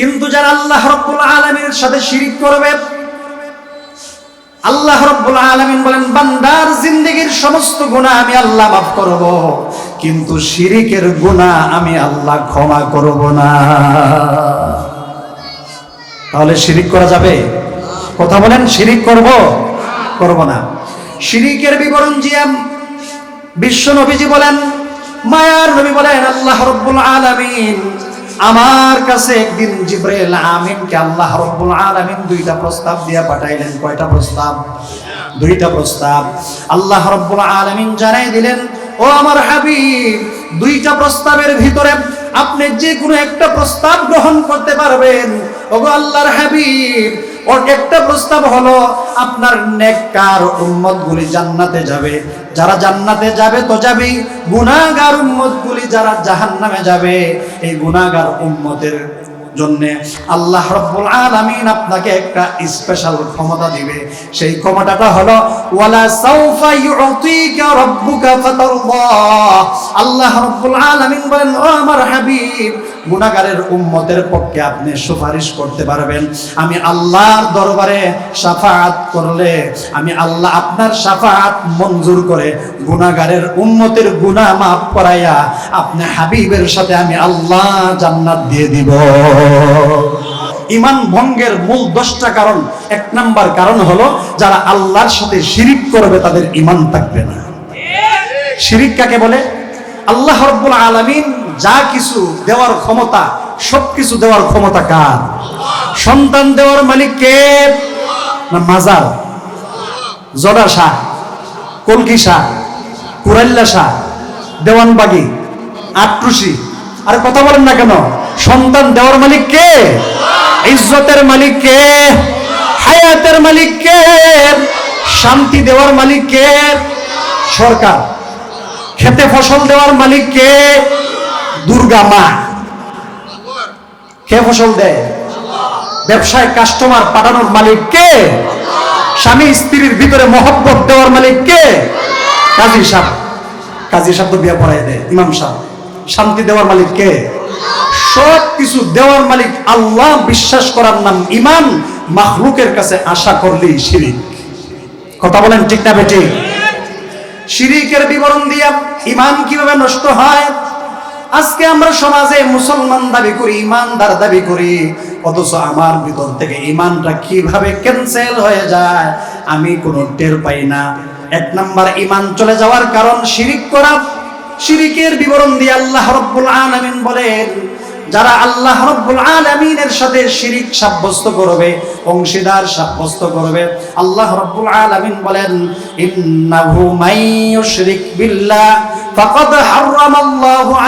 কিন্তু যারা আল্লাহ রব্বুল আলমীর সাথে শিরিক করবে, আল্লাহ রব্বুল আলামিন বলেন, বান্দার জিন্দেগীর সমস্ত গুনাহ আমি আল্লাহ মাফ করব, কিন্তু শিরিকের গুনাহ আমি আল্লাহ ক্ষমা করব না। তাহলে শিরিক করা যাবে? কথা বলেন, শিরিক করব? করব না। শিরিকের বিবরণ জিয়াম বিশ্ব নবীজি বলেন, মায়ার নবী বলেন, আল্লাহ রব্বুল আলামিন আমার কাছে একদিন জিব্রাইল আমিনকে আল্লাহ রব্বুল আলামিন দুইটা প্রস্তাব দিয়া পাঠাইলেন। কয়টা প্রস্তাব? দুইটা প্রস্তাব। আল্লাহ রব্বুল আলামিন জানাই দিলেন, ও আমার হাবিব, দুইটা প্রস্তাবের ভিতরে আপনি যে কোনো একটা প্রস্তাব গ্রহণ করতে পারবেন। ওগো আল্লাহর হাবিব ওর একটা প্রস্তাব হলো, আপনার নেককার উম্মত গুলি জান্নাতে যাবে। যারা জান্নাতে যাবে তো যাবেই। গুনাহগার উম্মত গুলি যারা জাহান্নামে যাবে, এই গুনাহগার উম্মতের জন্য আল্লাহ রব্বুল আলামিন আপনাকে একটা স্পেশাল ক্ষমতা দিবে। সেই ক্ষমতাটা হলো, ওয়ালা সাউফা ইউতিকা রাব্বুকা ফাতারদা। আল্লাহ রব্বুল আলামিন বলেন, ও আমার হাবিব গুনাহগারের উম্মতের পক্ষে আপনি সুপারিশ করতে পারবেন। আমি আল্লাহর দরবারে শাফাআত করলে, আমি আল্লাহ আপনার শাফাআত মঞ্জুর করে গুনাহগারের উম্মতের গুনাহ মাফ করাইয়া আপনি হাবিবের সাথে আমি আল্লাহ জান্নাত দিয়ে দিব। ইমান ভঙ্গের মূল দশটা কারণ, এক নাম্বার কারণ হলো যারা আল্লাহর সাথে শিরিক করবে তাদের ইমান থাকবে না। শিরিক কাকে বলে? আল্লাহ রব্বুল আলামিন যা কিছু দেওয়ার ক্ষমতা সব কিছু দেওয়ার ক্ষমতা কার? সন্তান দেওয়ার মালিক কে? না মাজার? জডা শাহ? কলকি শাহ? কুরাল্লা শাহ? দেওয়ানবাগি? আট্রুসি আর কথা বলেন না কেন? সন্তান দেওয়ার মালিক কে? ইজ্জতের মালিক কে? হায়াতের মালিক কে? শান্তি দেওয়ার মালিক কে? সরকার। খেতে ফসল দেওয়ার মালিক কে? দুর্গা মা। কে ফসল দেয়? ব্যবসায় কাস্টমার পাঠানোর মালিক কে? স্বামী স্ত্রীর ভিতরে মহব্বত দেওয়ার মালিক কে? কাজী সাহ কাজী সাহ তো বিয়ে পড়াই দেয়, ইমাম সাহ শান্তি দেওয়ার মালিক কে? সব কিছু দেওয়ার মালিক আল্লাহ, বিশ্বাস করার নাম ইমান মাখলুকের কাছে আশা করলেই শিরিক। কথা বলেন ঠিক না বেঠিক? শিরিকের বিবরণ দিয়া ইমান কীভাবে নষ্ট হয়? আজকে আমরা সমাজে মুসলমান দাবি করি, ইমানদার দাবি করি, অথচ আমার ভিতর থেকে ইমানটা কীভাবে ক্যান্সেল হয়ে যায়, আমি কোনো টের পাই না। এক নাম্বার, ইমান চলে যাওয়ার কারণ শিরিক করা। শিরিকের বিবরণ দিয়ে আল্লাহ রব্বুল আলামিন বলেন যারা আল্লাহ রব্বুল আলামিনের সাথে শিরিক সাব্যস্ত করবে, অংশীদার সাব্যস্ত করবে, আল্লাহ রব্বুল আলামিন বলেন, ইন্নাহু মাইয়ুশরিক বিল্লাহ, ফাকাদ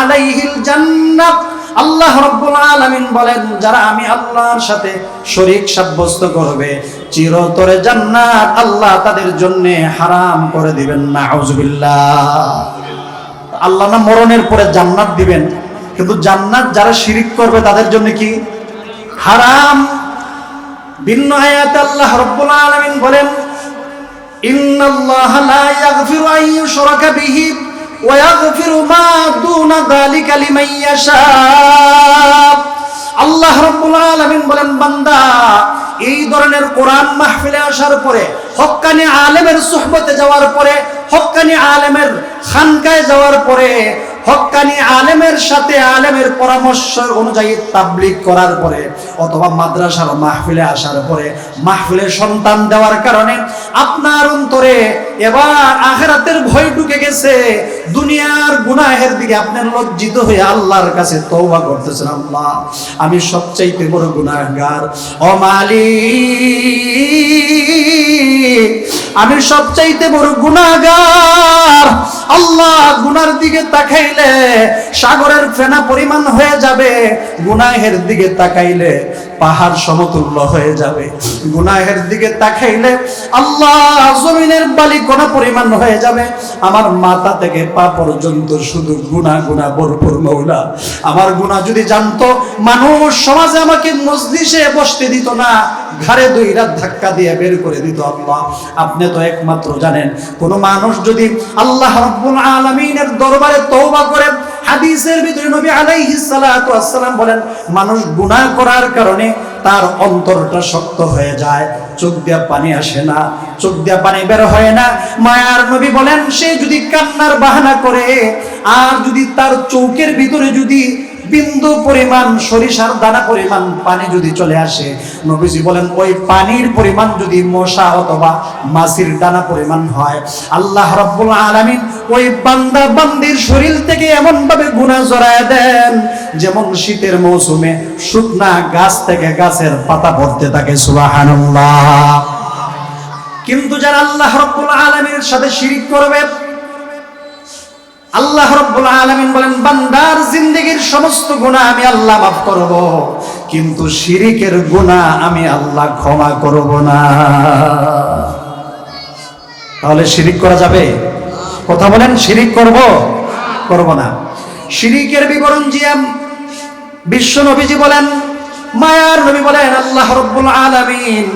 আলাইহিল জান্নাত। আল্লাহ রব্বুল আলামিন বলেন, যারা আমি আল্লাহর সাথে শরীক সাব্যস্ত করবে, চিরতরে জান্নাত আল্লাহ তাদের জন্য হারাম করে দিবেন নাউজুবিল্লাহ আল্লাহ না মরণের পরে জান্নাত দিবেন? কিন্তু জান্নাত যারা শিরিক করবে তাদের জন্য কি? হারাম। ভিন্ন আয়াতে আল্লাহ রব্বুল আলামিন বলেন, ইন্নাল্লাহা লা ইয়াগফিরু আন ইউশরাকা বিহি ওয়া ইয়াগফিরু মা দুনা যালিকা লিমান ইয়াশা। আল্লাহ রব্বুল আলামিন বলেন, বান্দা, এই ধরনের কোরআন মাহফিলে আসার পরে, হক্কানি আলেমের সুহবতে যাওয়ার পরে, হক্কানি আলেমের খানকায় যাওয়ার পরে হক্কানি আলেমের সাথে আলেমের পরামর্শ অনুযায়ী তাবলিগ করার পরে অথবা মাদ্রাসার মাহফিলে আসার পরে মাহফিলে সন্তান দেওয়ার কারণে আপনার অন্তরে এবার আখেরাতের ভয় ঢুকে গেছে। দুনিয়ার গুনাহের দিকে আপনার লজ্জিত হয়ে আল্লাহর কাছে তওবা করতেছেন, আল্লাহ, আমি সবচাইতে বড় গুনাহগার। ও মালিক, আমি সবচাইতে বড় গুনাহগার। আল্লাহ, গুনার দিকে তাকাইলে সাগরের ফেনা পরিমাণ হয়ে যাবে গুনাহের দিকে তাকাইলে পাহাড় সমতুল্য হয়ে যাবে। গুনাহের দিকে তাকাইলে আল্লাহ জমিনের বালি কোনা পরিমাণ হয়ে যাবে। আমার মাথা থেকে পা পর্যন্ত শুধু গুনাহ গুনাহ, ভরপুর মৌলা। আমার গুনাহ যদি জানতো, মানুষ সমাজে আমাকে মজলিসে বসতে দিত না। ঘাড়ে দুই রাত ধাক্কা দিয়ে বের করে দিত আল্লাহ। আপনি তো একমাত্র জানেন, কোন মানুষ যদি আল্লাহ রাব্বুল আলামিনের দরবারে তওবা করে, হাদিসের ভিতরে নবী আলাইহিস সালাতু ওয়াসসালাম বলেন, মানুষ গুনাহ করার কারণে তার অন্তরটা শক্ত হয়ে যায়। চোখ দিয়া পানি আসে না, চোখ দিয়া পানি বের হয় না। মায়ার নবী বলেন, সে যদি কান্নার বাহানা করে, আর যদি তার চৌকের ভিতরে যদি বিন্দু পরিমাণ সরিষার দানা পরিমাণ পানি যদি চলে আসে, নবীজি বলেন, ওই পানির পরিমাণ যদি মশা অথবা মাছির দানা পরিমাণ হয়, আল্লাহ রাব্বুল আলামিন ওই বান্দা বান্দির শরীর থেকে এমন ভাবে গুনাহ জড়ায় দেন, যেমন শীতের মৌসুমে শুকনা গাছ থেকে গাছের পাতা পড়তে থাকে, সুবহানাল্লাহ। কিন্তু যারা আল্লাহ রাব্বুল আলামিনের সাথে শিরিক করবে আল্লাহ রব্বুল আলামিন বলেন, বান্দার জিন্দেগীর সমস্ত গুনাহ আমি আল্লাহ মাফ করব, কিন্তু শিরিকের গুনাহ আমি আল্লাহ ক্ষমা করব না। তাহলে শিরিক করা যাবে? কথা বলেন, শিরিক করব? করব না। শিরিকের বিবরণ জিয়াম বিশ্ব নবীজি বলেন, মায়ার নবী বলেন, আল্লাহ রব্বুল আলামিন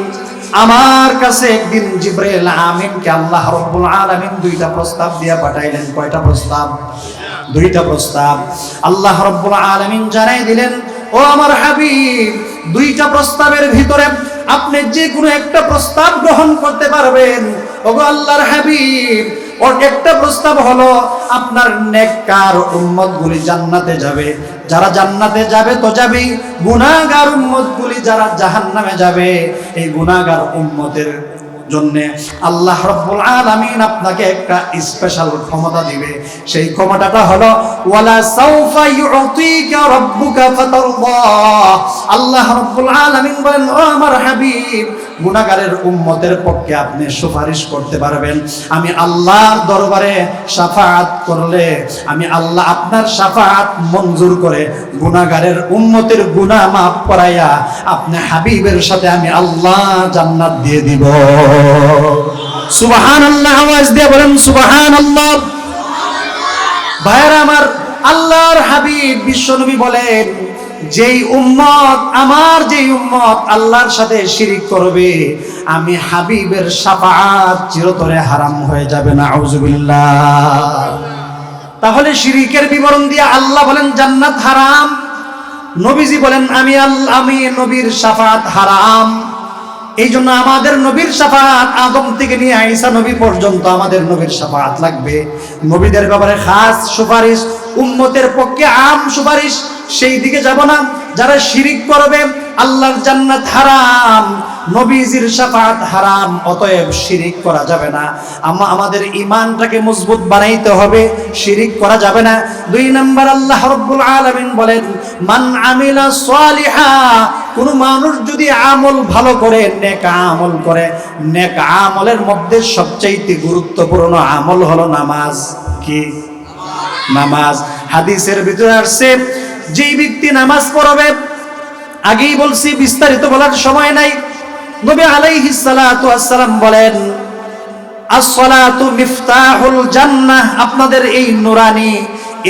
আমার কাছে একদিন জিব্রাইল আমিনকে আল্লাহ রব্বুল আলামিন দুইটা প্রস্তাব দিয়া পাঠাইলেন। কয়টা প্রস্তাব? দুইটা প্রস্তাব। আল্লাহ রব্বুল আলামিন জানাই দিলেন, ও আমার হাবিব, দুইটা প্রস্তাবের ভিতরে আপনি যে কোনো একটা প্রস্তাব গ্রহণ করতে পারবেন। ওগো আল্লাহর হাবিব একটা প্রস্তাব হলো, আপনার নেককার উম্মত গুলি জান্নাতে যাবে। যারা জান্নাতে যাবে তো যাবেই গুনাহগার উম্মত গুলি যারা জাহান্নামে যাবে, এই গুনাহগার উম্মতের জন্য আল্লাহ রব্বুল আলামিন আপনাকে একটা স্পেশাল ক্ষমতা দিবে। সেই ক্ষমতাটা হলো, ওয়ালা সাউফা ইউতিকা রাব্বুকা ফাতারদা। আল্লাহ রব্বুল আলামিন বলেন, ও আমার হাবিব গুনাহগারের উম্মতের পক্ষে আপনি সুপারিশ করতে পারবেন। আমি আল্লাহর দরবারে শাফাআত করলে, আমি আল্লাহ আপনার শাফাআত মঞ্জুর করে গুনাহগারের উম্মতের গুনাহ মাফ করাইয়া আপনি হাবিবের সাথে আমি আল্লাহ জান্নাত দিয়ে দিব। সুবাহান আল্লাহ আওয়াজ দিয়ে বলেন সুবাহান আল্লাহ ভাইরা আমার আল্লাহর হাবিব, বিশ্বনবী বলেন যেই উম্মত, আমার যেই উম্মত আল্লাহর সাথে শিরিক করবে, আমি হাবিবের শাফাআত চিরতরে হারাম হয়ে যাবে না আউজুবিল্লাহ তাহলে শিরিকের বিবরণ দিয়ে আল্লাহ বলেন, জান্নাত হারাম। নবীজি বলেন, আমি আল্লাহ, আমি নবীর শাফাত হারাম। এই জন্য আমাদের নবীর শাফাত আদম থেকে নিয়ে আইসা নবী পর্যন্ত আমাদের নবীর শাফাত লাগবে। নবীদের ব্যাপারে খাস সুপারিশ উম্মতের পক্ষে আম সুপারিশ, সেই দিকে যাব না। যারা শিরিক করবে, আল্লাহর জান্নাত হারাম, নবীজির শাফাত হারাম, অতএব শিরিক করা যাবে না। আমা, আমাদের ইমানটাকে মজবুত বানাইতে হবে, শিরিক করা যাবে না। দুই নাম্বার, আল্লাহ রব্বুল আলামিন বলেন, মান আমিলা সালিহা কোন মানুষ যদি আমল ভালো করে, নেক আমল করে, নেক আমলের মধ্যে সবচাইতে গুরুত্বপূর্ণ আমল হলো নামাজ। কি? নামাজ হাদিসের ভিতরে আসছে, যেই ব্যক্তি নামাজ পড়বে, আগেই বলছি, বিস্তারিত বলার সময় নাই। নবী আলাইহিস সালাতু ওয়াসসালাম বলেন, আসসালাতু মিফতাহুল জান্নাহ আপনাদের এই নুরানি,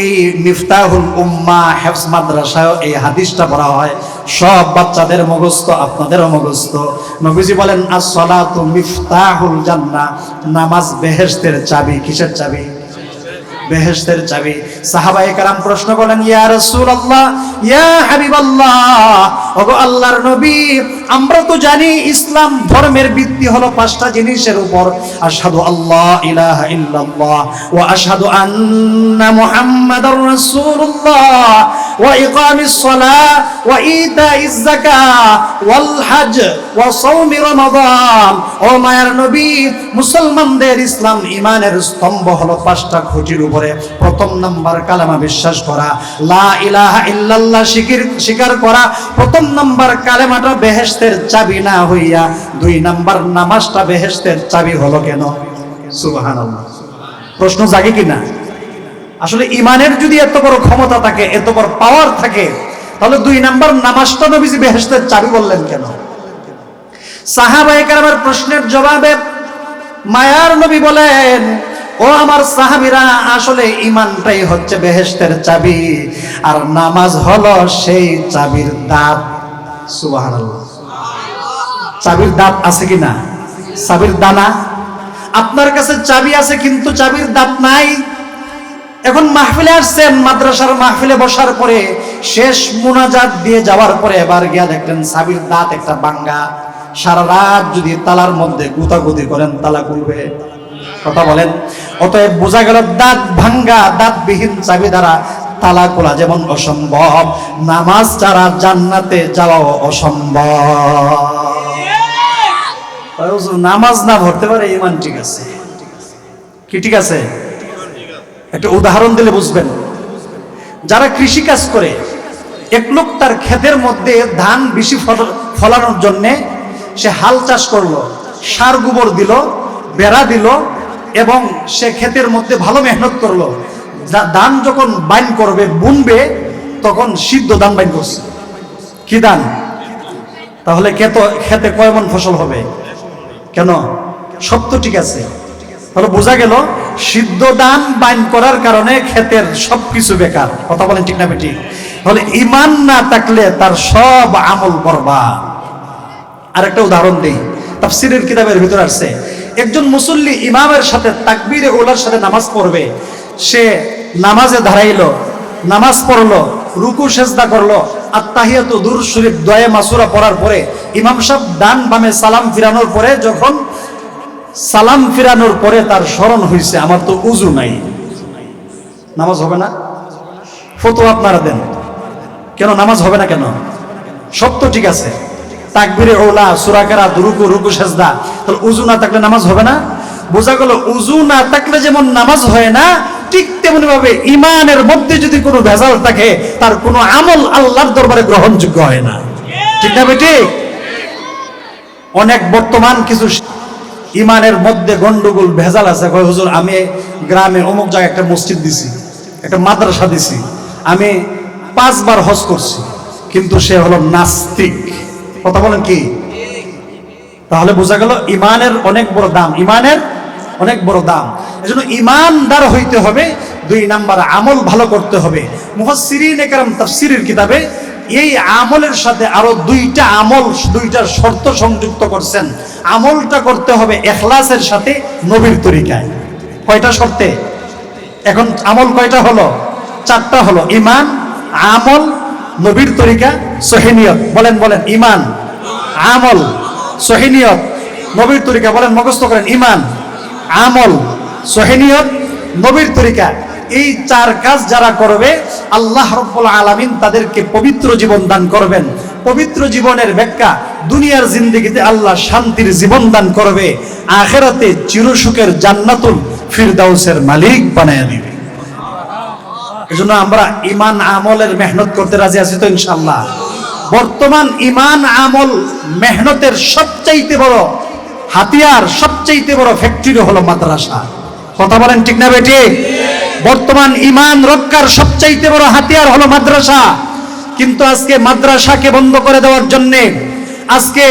এই মিফতাহুল উম্মা, হেফজ মাদ্রাসায় এই হাদিসটা পড়া হয়। সব বাচ্চাদের মুখস্থ আপনাদেরও মুখস্থ। নবীজি বলেন, আসসালাতু মিফতাহুল জান্নাহ নামাজ বেহেশতের চাবি, কিসের চাবি? বেহেশতের চাবি। সাহাবায়ে কারাম প্রশ্ন করলেন, ইয়া রাসূলুল্লাহ, ইয়া হাবিবাল্লাহ, ওগো আল্লাহর নবী, আমরা তো জানি ইসলাম ধর্মের ভিত্তি হলো পাঁচটা জিনিসের উপর। আসাদু আল্লাহ ইলাহ ইল্লাল্লাহ ওয়া আশহাদু আন্না মুহাম্মাদার রাসূলুল্লাহ। ইতাইজ যাকাহ ওয়াল হজ ওয়া সাওমি রমাদান। ও মায়ার নবী, মুসলমানদের ইসলাম ইমানের স্তম্ভ হলো পাঁচটা খুঁটির উপরে। প্রথম নাম্বার কালেমা বিশ্বাস করা। লা ইলাহা ইল্লাল্লাহ শিকির, স্বীকার করা। প্রথম নাম্বার কালেমাটা বেহেশতের চাবি না হইয়া। দুই নাম্বার নামাজটা বেহেশতের চাবি হলো কেন? সুবহানাল্লাহ। প্রশ্ন জাগে কিনা? আসলে ইমানের যদি এত বড় ক্ষমতা থাকে, এত বড় পাওয়ার থাকে, তাহলে দুই নাম্বার নামাজটা নবীজি বেহেস্তের চাবি বললেন কেন? সাহাবাহিকার প্রশ্নের জবাবে মায়ার নবী বলেন, ও আমার সাহাবিরা, আসলে ইমানটাই হচ্ছে বেহেস্তের চাবি, আর নামাজ হলো সেই চাবির দাঁত। চাবির দাঁত আছে কি না? চাবির দানা? আপনার কাছে চাবি আছে, কিন্তু চাবির দাঁত নাই। এখন মাহফিলে আসছেন মাদ্রাসার মাহফিলে বসার পরে শেষ মুনাজাত দিয়ে যাওয়ার পরে এবার গিয়া দেখলেন চাবির দাঁত একটা বাঙ্গা। সারা রাত যদি তালার মধ্যে গুতাগুতি করেন তালা খুলবে। কথা বলেন। অতএব বোঝা গেল দাঁত ভাঙ্গা দাঁতবিহীন চাবি দ্বারা তালা খোলা যেমন অসম্ভব। নামাজ ছাড়া জান্নাতে যাওয়াও অসম্ভব। নামাজ না ভরতে পারে ইমান ঠিক আছে। কি ঠিক আছে? একটা উদাহরণ দিলে বুঝবেন। যারা কৃষি কাজ করে, এক লোক তার ক্ষেতের মধ্যে ধান বেশি ফল- ফলানোর জন্যে সে হাল চাষ করল, সার গোবর দিল, বেড়া দিল এবং সে ক্ষেতের মধ্যে ভালো মেহনত করল। ধান যখন বাইন করবে, বুনবে, তখন সিদ্ধ ধান বাইন করছে। কি ধান? তাহলে ক্ষেত খেতে কয় মন ফসল হবে? কেন? সব তো ঠিক আছে। তাহলে বোঝা গেল সিদ্ধ দান বাইন করার কারণে ক্ষেতের সব কিছু বেকার। কথা বলেন ঠিক না বেটি তাহলে ইমান না থাকলে তার সব আমল করবা আরেকটা উদাহরণ দিই। তাফসিরের কিতাবের ভিতর আসছে, একজন মুসল্লি ইমামের সাথে তাকবীরে ওলার সাথে নামাজ পড়বে, সে নামাজে দাঁড়াইলো, নামাজ পড়ল, রুকু, সেজদা করল, আত্মাহিয়াত দুর শরীফ, দয়ে, মাসুরা পড়ার পরে ইমাম সাহেব ডান বামে সালাম ফিরানোর পরে যখন সালাম ফিরানোর পরে তার স্মরণ হয়েছে আমার তো উজু নাই। নামাজ হবে না? ফটো আপনারা দেন। কেন, নামাজ হবে না কেন? সব তো ঠিক আছে। তাকবিরে ওলা, সুরাকারা, দুরুকু, রুকু, সেজদা, তাহলে উজু না থাকলে নামাজ হবে না? বোঝা গেল, উজু না থাকলে যেমন নামাজ হয় না, ঠিক তেমনি ভাবে ইমানের মধ্যে যদি কোনো ভেজাল থাকে, তার কোনো আমল আল্লাহর দরবারে গ্রহণযোগ্য হয় না। ঠিক না বেটি? অনেক বর্তমান কিছু ইমানের মধ্যে গন্ডগোল, ভেজাল আছে। কয়, হুজুর, আমি গ্রামে অমুক জায়গায় একটা মসজিদ দিছি, একটা মাদ্রাসা দিছি। আমি পাঁচবার হজ করছি, কিন্তু সে হলো নাস্তিক। কথা বলেন কি? তাহলে বোঝা গেল ইমানের অনেক বড় দাম, ইমানের অনেক বড় দাম। এজন্য ইমানদার হইতে হবে, দুই নাম্বার আমল ভালো করতে হবে। মুফাসসিরিন একরাম তাফসিরের কিতাবে এই আমলের সাথে আরও দুইটা আমল, দুইটা শর্ত সংযুক্ত করছেন। আমলটা করতে হবে এখলাসের সাথে নবীর তরিকায়। কয়টা শর্তে? এখন আমল কয়টা হলো? চারটা হলো ইমান আমল, নবীর তরিকা সহিনিয়ত বলেন বলেন ইমান আমল সহিনিয়ত নবীর তরিকা। বলেন, মুখস্থ করেন ইমান আমল সহিনিয়ত নবীর তরিকা। এই চার কাজ যারা করবে, আল্লাহ রব্বুল আলামিন তাদেরকে পবিত্র জীবন দান করবেন। পবিত্র জীবনের ব্যাখ্যা, দুনিয়ার জিন্দগিতে আল্লাহ শান্তির জীবন দান করবে, আখেরাতে চিরসুখের জান্নাতুল ফিরদাউসের মালিক বানায় দিবে। এজন্য আমরা ইমান আমলের মেহনত করতে রাজি আছি তো ইনশাল্লাহ বর্তমান ইমান আমল মেহনতের সবচাইতে বড় হাতিয়ার, সবচাইতে বড় ফ্যাক্টরি হলো মাদ্রাসা। কথা বলেন ঠিক না বেটি বর্তমান ইমান রক্ষার সবচাইতে বড় হাতিয়ার হলো মাদ্রাসা। কিন্তু আজকে মাদ্রাসাকে বন্ধ করে দেওয়ার জন্যে, আজকে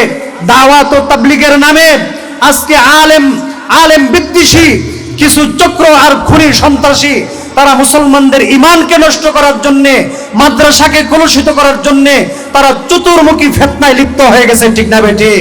দাওয়াত ও তাবলিগের নামে, আজকে আলেম আলেম বিদ্বেষী, কিছু চক্র আর খুনি সন্ত্রাসী, তারা মুসলমানদের ইমানকে নষ্ট করার জন্যে, মাদ্রাসাকে কলুষিত করার জন্যে, তারা চতুর্মুখী ফেতনায় লিপ্ত হয়ে গেছে, ঠিক না বেটি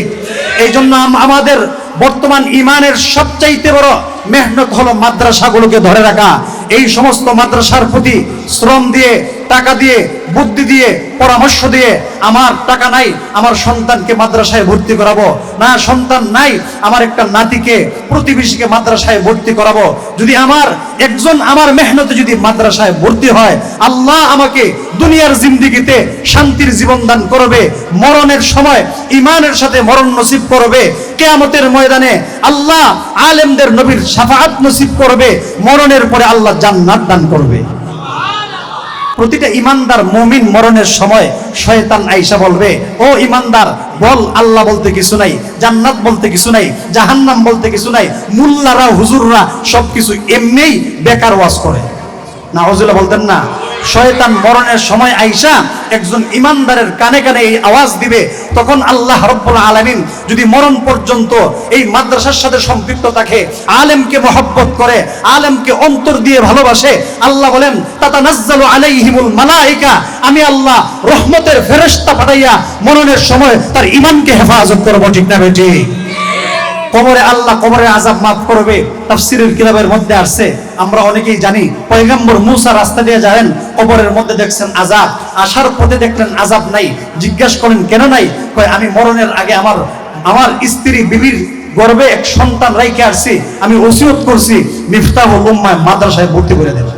এই জন্য আমাদের বর্তমান ইমানের সবচাইতে বড় মেহনত হলো মাদ্রাসাগুলোকে ধরে রাখা। এই সমস্ত মাদ্রাসার প্রতি শ্রম দিয়ে টাকা দিয়ে, বুদ্ধি দিয়ে, পরামর্শ দিয়ে আমার টাকা নাই, আমার সন্তানকে মাদ্রাসায় ভর্তি করাবো। না, সন্তান নাই, আমার একটা নাতিকে, প্রতিবেশীকে মাদ্রাসায় ভর্তি করাবো। যদি আমার, একজন আমার মেহনতে যদি মাদ্রাসায় ভর্তি হয়, আল্লাহ আমাকে দুনিয়ার জিন্দিগিতে শান্তির জীবন দান করবে, মরণের সময় ইমানের সাথে মরণ নসিব করবে, কেয়ামতের ময়দানে আল্লাহ আলেমদের নবীর সাফাআত নসিব করবে, মরণের পরে আল্লাহ জান্নাত দান করবে। প্রতিটা ইমানদার মমিন মরণের সময় শয়তান আইসা বলবে, ও ইমানদার, বল আল্লাহ বলতে কিছু নাই, জান্নাত বলতে কিছু নাই, জাহান্নাম বলতে কিছু নাই, মুল্লারা, হুজুররা সবকিছু এমনিই বেকার ওয়াজ করে। না হজুল্লাহ বলতেন না শয়তান মরণের সময় আইসা একজন ইমানদারের কানে কানে এই আওয়াজ দিবে, তখন আল্লাহ রব্বুল আলামিন যদি মরণ পর্যন্ত এই মাদ্রাসার সাথে সম্পৃক্ত থাকে, আলেমকে মহব্বত করে, আলেমকে অন্তর দিয়ে ভালোবাসে, আল্লাহ বলেন, তাতানাজ্জালু আলাইহিমুল মালাইকা আমি আল্লাহ রহমতের ফেরেশতা পাঠাইয়া মরণের সময় তার ইমানকে হেফাজত করব, ঠিক না বেটি কবরে আল্লাহ কবরে আজাব মাফ করবে, তাফসিরের কিতাবের মধ্যে আসছে। আমরা অনেকেই জানি, পয়গম্বর মুসা রাস্তা দিয়ে যাবেন, কবরের মধ্যে দেখছেন আজাব আসার পথে দেখলেন আজাব নাই। জিজ্ঞাসা করেন কেন নাই? কয়, আমি মরণের আগে আমার আমার স্ত্রী বিবির গর্বে এক সন্তান রাইকে আসছি। আমি ওসিয়ত করছি, মিফতাহুল উম্মায় মাদ্রাসায় ভর্তি করে দেব।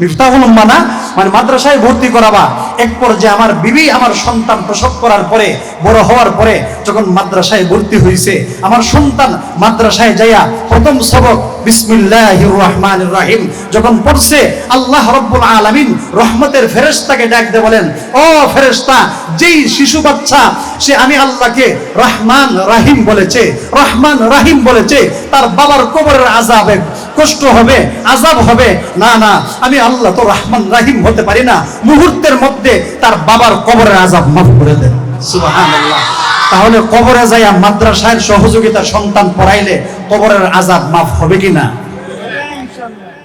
মিফতাহুল উম্মা না মানে মাদ্রাসায় ভর্তি করাবা। এক পর্যায়ে আমার বিবি আমার সন্তান প্রসব করার পরে, বড় হওয়ার পরে যখন মাদ্রাসায় ভর্তি হয়েছে আমার সন্তান মাদ্রাসায় যাইয়া প্রথম সবক যখন পড়ছে, আল্লাহ রব্বুল রহমতের ফেরেশতাকে ডাক দিয়ে বলেন, ও যেই শিশু বাচ্চা, সে আমি আল্লাহকে রহমান রাহিম বলেছে, রহমান রাহিম বলেছে, তার বাবার কবরের আজাবে কষ্ট হবে আজাব হবে। না না, আমি আল্লাহ তো রহমান রাহিম হতে পারি না, মুহূর্তের মধ্যে তার বাবার কবরের আজাব মাফ করে দেন। তাহলে কবরে যাইয়া মাদ্রাসায় সহযোগিতা সন্তান পড়াইলে কবরের আজাব মাফ হবে কিনা?